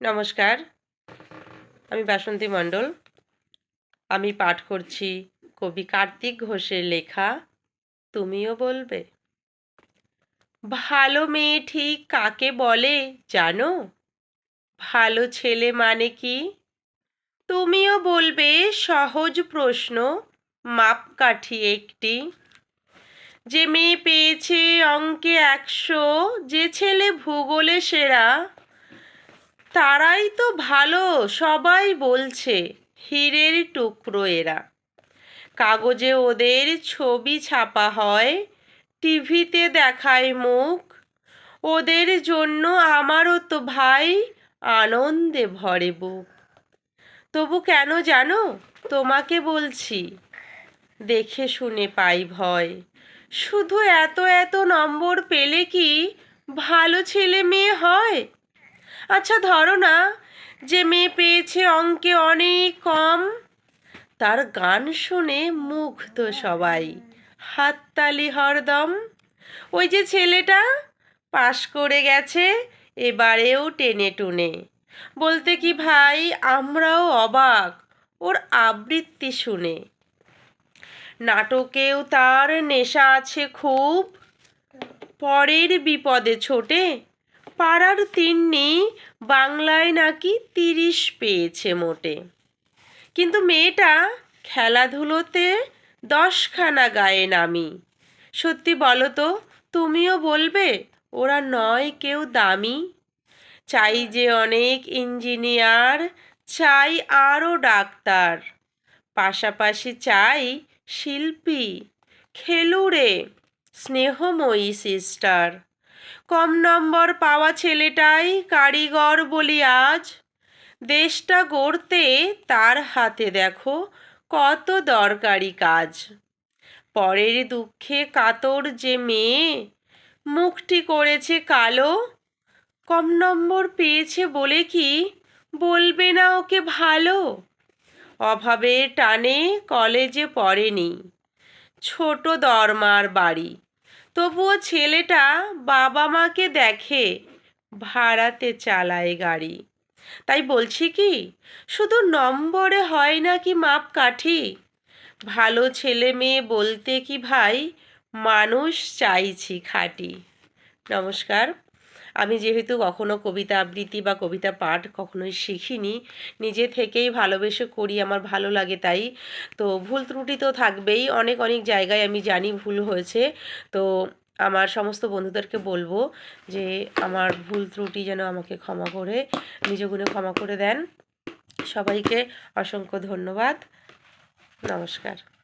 নমস্কার। আমি বাসন্তী মণ্ডল। আমি পাঠ করছি কবি কার্তিক ঘোষের লেখা তুমিও বলবে ভালো মেয়ে ঠিক কাকে বলে জানো? ভালো ছেলে মানে কি? তুমিও বলবে সহজ প্রশ্ন, মাপকাঠি একটি। যে মেয়ে পেয়েছে অঙ্কে একশো, যে ছেলে ভূগোলে সেরা তারাই তো ভালো, সবাই বলছে, হীরের টুকরো এরা। কাগজে ওদের ছবি ছাপা হয়, টিভিতে দেখায় মুখ, ওদের জন্য আমারও তো ভাই আনন্দে ভরে বুক। তবু কেন জানো? তোমাকে বলছি, দেখে শুনে পাই ভয়। শুধু এত এত নম্বর পেলে কি ভালো ছেলে মেয়ে হয়? আচ্ছা ধরো না যে মেয়ে পেয়েছে অঙ্কে অনেক কম। তার গান শুনে মুগ্ধ সবাই। হাততালি হরদম। ওই যে ছেলেটা পাশ করে গেছে, এবারেও টেনে টুনে। বলতে কি, ভাই, আমরাও অবাক। ওর আবৃত্তি শুনে। নাটকেও তার নেশা আছে খুব। পরের বিপদে ছোটে পাড়ার তিন্নি বাংলায় নাকি তিরিশ পেয়েছে মোটে। কিন্তু মেয়েটা খেলাধুলোতে দশখানা গায়ে নামি। সত্যি বলো তো, তুমিও বলবে ওরা নয় কেউ দামি? চাই যে অনেক ইঞ্জিনিয়ার, চাই আরও ডাক্তার। পাশাপাশি চাই শিল্পী, খেলুড়ে, স্নেহময়ী সিস্টার। কম নম্বর পাওয়া ছেলেটাই কারিগর বলি আজ। দেশটা গড়তে তার হাতে দেখো কত দরকারি কাজ। পরের দুঃখে কাতর যে মেয়ে, মুখটি করেছে কালো। কম নম্বর পেয়েছে বলে কি বলবে না ওকে ভালো? অভাবে টানে কলেজে পড়েনি। ছোট দরমার বাড়ি। তবুও ছেলেটা বাবা মাকে দেখে ভাড়াতে চালায় গাড়ি। তাই বলছি কি, শুধু নম্বরে হয় না কি মাপকাঠি? ভালো ছেলে মেয়ে বলতে কি ভাই, মানুষ চাইছি খাটি। নমস্কার। আমি যেহেতু কখনো কবিতা আবৃত্তি বা কবিতা পাঠ কখনোই শিখিনি, নিজে থেকেই ভালোবেসে করি, আমার ভালো লাগে তাই। তো ভুল ত্রুটি তো থাকবেই, অনেক অনেক জায়গায় আমি জানি ভুল হয়েছে। তো আমার সমস্ত বন্ধুদেরকে বলব যে আমার ভুল ত্রুটি যেন আমাকে ক্ষমা করে নিজগুণে ক্ষমা করে দেন। সবাইকে অসংখ্য ধন্যবাদ। নমস্কার।